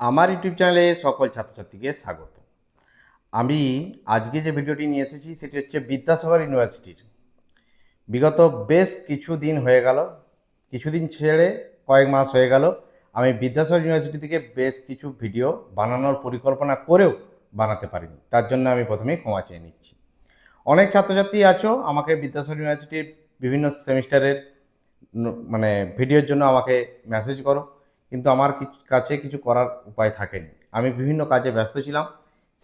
আমার ইউটিউব চ্যানেলে সকল ছাত্রছাত্রীকে স্বাগত। আমি আজকে যে ভিডিওটি নিয়ে এসেছি, সেটি হচ্ছে বিদ্যাসাগর ইউনিভার্সিটির। বিগত বেশ কিছু দিন হয়ে গেল, কিছুদিন ছেড়ে কয়েক মাস হয়ে গেল, আমি বিদ্যাসাগর ইউনিভার্সিটি থেকে বেশ কিছু ভিডিও বানানোর পরিকল্পনা করেও বানাতে পারিনি। তার জন্য আমি প্রথমেই ক্ষমা চেয়ে নিচ্ছি। অনেক ছাত্রছাত্রী আছো, আমাকে বিদ্যাসাগর ইউনিভার্সিটির বিভিন্ন সেমিস্টারের মানে ভিডিওর জন্য আমাকে মেসেজ করো। কিন্তু আমার কাছে কিছু করার উপায় থাকেনি। আমি বিভিন্ন কাজে ব্যস্ত ছিলাম,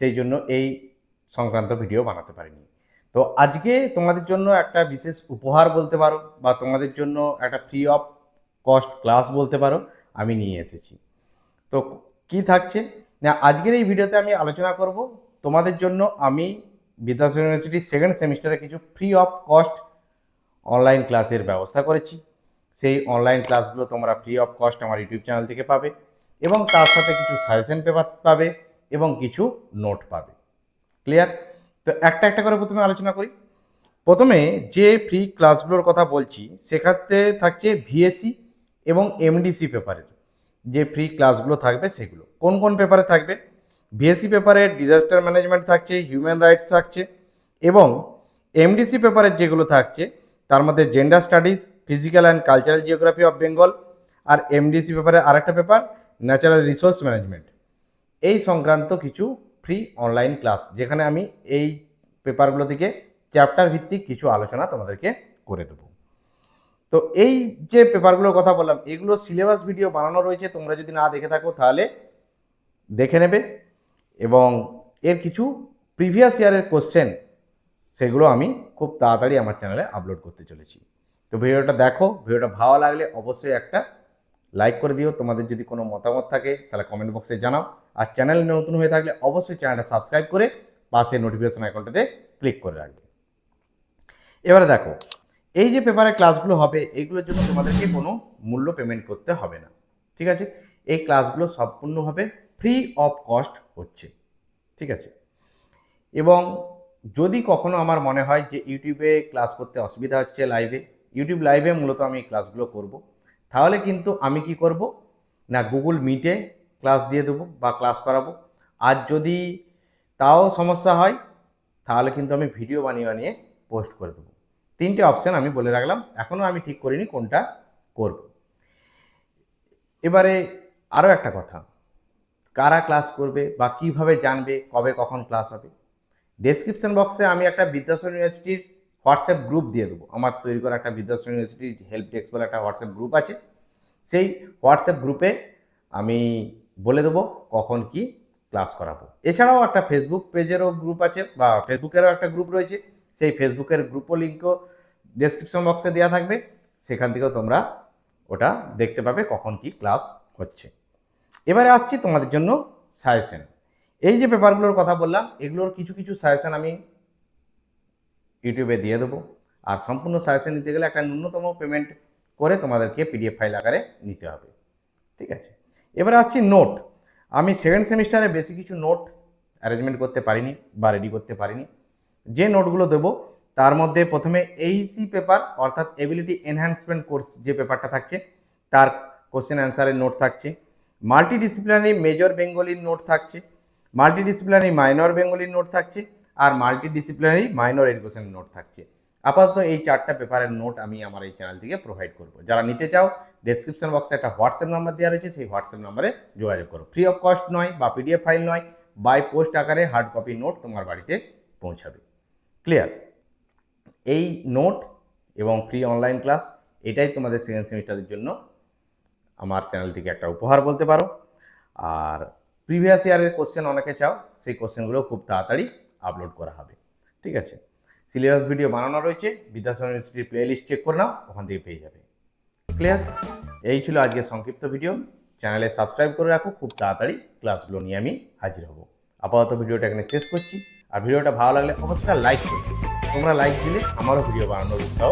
সেই জন্য এই সংক্রান্ত ভিডিও বানাতে পারিনি। তো আজকে তোমাদের জন্য একটা বিশেষ উপহার বলতে পারো, বা তোমাদের জন্য একটা ফ্রি অফ কস্ট ক্লাস বলতে পারো, আমি নিয়ে এসেছি। তো কি থাকছে? না, আজকের এই ভিডিওতে আমি আলোচনা করব, তোমাদের জন্য আমি বিদ্যাসাগর ইউনিভার্সিটির সেকেন্ড সেমিস্টারে কিছু ফ্রি অফ কস্ট অনলাইন ক্লাসের ব্যবস্থা করেছি। সেই অনলাইন ক্লাসগুলো তোমরা ফ্রি অফ কস্ট আমার ইউটিউব চ্যানেল থেকে পাবে এবং তার সাথে কিছু সাজেশন পেপার পাবে এবং কিছু নোট পাবে। ক্লিয়ার তো একটা একটা করে প্রথমে আলোচনা করি। প্রথমে যে ফ্রি ক্লাসগুলোর কথা বলছি সেক্ষেত্রে থাকছে ভিএসসি এবং এমডিসি পেপারের যে ফ্রি ক্লাসগুলো থাকবে সেগুলো। কোন কোন পেপারে থাকবে? ভিএসসি পেপারে ডিজাস্টার ম্যানেজমেন্ট থাকছে হিউম্যান রাইটস থাকছে এবং এমডিসি পেপারের যেগুলো থাকছে, তার মধ্যে gender studies physical and cultural geography of Bengal R MDC পেপারে আরেকটা পেপার ন্যাচারাল রিসোর্স ম্যানেজমেন্ট এই সংক্রান্ত কিছু ফ্রি অনলাইন ক্লাস যেখানে আমি এই পেপারগুলো থেকে চ্যাপ্টার ভিত্তিক কিছু আলোচনা তোমাদেরকে করে দেবো। তো এই যে পেপারগুলোর কথা বললাম, এগুলো সিলেবাস ভিডিও বানানো রয়েছে, তোমরা যদি না দেখে থাকো তাহলে দেখে নেবে এবং এর কিছু প্রিভিয়াস ইয়ারের কোশ্চেন সেগুলো আমি খুব তাড়াতাড়ি আমার চ্যানেলে আপলোড করতে চলেছি। তো ভিডিওটা দেখো, ভিডিওটা ভালো লাগলে অবশ্যই একটা লাইক করে দিও। তোমাদের যদি কোনো মতামত থাকে, তাহলে কমেন্ট বক্সে জানাও। আর চ্যানেল নতুন হয়ে থাকলে অবশ্যই চ্যানেলটা সাবস্ক্রাইব করে পাশে নোটিফিকেশন আইকনটাতে ক্লিক করে রাখবে। এবারে দেখো, এই যে পেপারে ক্লাসগুলো হবে এইগুলোর জন্য তোমাদেরকে কোনো মূল্য পেমেন্ট করতে হবে না। ঠিক আছে? এই ক্লাসগুলো সম্পূর্ণভাবে ফ্রি অফ কস্ট হচ্ছে। ঠিক আছে? এবং যদি কখনো আমার মনে হয় যে ইউটিউবে ক্লাস করতে অসুবিধা হচ্ছে লাইভে ইউটিউব লাইভে মূলত আমি এই ক্লাসগুলো করব। তাহলে কিন্তু আমি কি করব? না গুগল মিটে ক্লাস দিয়ে দেবো বা ক্লাস করাবো। আর যদি তাও সমস্যা হয়, তাহলে কিন্তু আমি ভিডিও বানিয়ে বানিয়ে পোস্ট করে দেবো। তিনটে অপশান আমি বলে রাখলাম। এখনও আমি ঠিক করিনি কোনটা করব। এবারে আরও একটা কথা। কারা ক্লাস করবে বা কীভাবে জানবে কবে কখন ক্লাস হবে? ডেসক্রিপশন বক্সে আমি একটা বিদ্যাসাগর ইউনিভার্সিটির হোয়াটসঅ্যাপ গ্রুপ দিয়ে দেবো। আমার তৈরি করা একটা বিদ্যাসাগর ইউনিভার্সিটির হেল্প ডেস্ক বলে একটা হোয়াটসঅ্যাপ গ্রুপ আছে। সেই হোয়াটসঅ্যাপ গ্রুপে আমি বলে দেবো কখন কি ক্লাস করাবো। এছাড়াও একটা ফেসবুক পেজেরও গ্রুপ আছে বা ফেসবুকেরও একটা গ্রুপ রয়েছে। সেই ফেসবুকের গ্রুপও লিঙ্কও ডেসক্রিপশন বক্সে দেওয়া থাকবে। সেখান থেকেও তোমরা ওটা দেখতে পাবে কখন কি ক্লাস হচ্ছে। এবারে আসছি তোমাদের জন্য সাজেশন। এই যে পেপারগুলোর কথা বললাম, এগুলোর কিছু কিছু সাজেশন আমি ইউটিউবে দিয়ে দেবো। আর সম্পূর্ণ সাজেশন নিতে গেলে একটা ন্যূনতম পেমেন্ট করে তোমাদেরকে পিডিএফ ফাইল আকারে নিতে হবে। ঠিক আছে? এবার আসছি নোট আমি সেকেন্ড সেমিস্টারে বেশি কিছু নোট অ্যারেঞ্জমেন্ট করতে পারিনি বা রেডি করতে পারিনি। যে নোটগুলো দেবো, তার মধ্যে প্রথমে এইসি পেপার অর্থাৎ এবিলিটি এনহ্যান্সমেন্ট কোর্স যে পেপারটা থাকছে, তার কোশ্চেন অ্যান্সারের নোট থাকছে। মাল্টি ডিসিপ্লিনারি মেজর বেঙ্গলির নোট থাকছে। মাল্টি ডিসিপ্লিনারি মাইনর বেঙ্গলির নোট থাকছে। আর মাল্টি ডিসিপ্লিনারি মাইনর এডুকেশনের নোট থাকছে। আপাতত এই চারটা পেপারের নোট আমি আমার এই চ্যানেল থেকে প্রোভাইড করব। যারা নিতে চাও ডেসক্রিপশন বক্সে একটা হোয়াটসঅ্যাপ নাম্বার দেওয়া রয়েছে, সেই হোয়াটসঅ্যাপ নাম্বারে যোগাযোগ করো। ফ্রি অফ কস্ট নয় বা পিডিএফ ফাইল নয় বাই পোস্ট আকারে হার্ড কপি নোট তোমার বাড়িতে পৌঁছাবে। ক্লিয়ার এই নোট এবং ফ্রি অনলাইন ক্লাস এটাই তোমাদের সেকেন্ড সেমিস্টারের জন্য আমার চ্যানেল থেকে একটা উপহার বলতে পারো। আর প্রিভিয়াস ইয়ারের কোশ্চেন অনেকে চাও, সেই কোশ্চেনগুলো খুব তাড়াতাড়ি আপলোড করা হবে। ঠিক আছে? সিলেবাস ভিডিও বানানো রয়েছে, বিদ্যাসাগর ইউনিভার্সিটির প্লে লিস্ট চেক করে নাও, ওখান থেকে পেয়ে যাবে। ক্লিয়ার এই ছিল আজকের সংক্ষিপ্ত ভিডিও চ্যানেলে সাবস্ক্রাইব করে রাখো, খুব তাড়াতাড়ি ক্লাসগুলো নিয়ে আমি হাজির হব। আপাতত ভিডিওটা এখানে শেষ করছি। আর ভিডিওটা ভালো লাগলে অবশ্যই লাইক করবে। তোমরা লাইক দিলে আমারও ভিডিও বানানোর উৎসাহ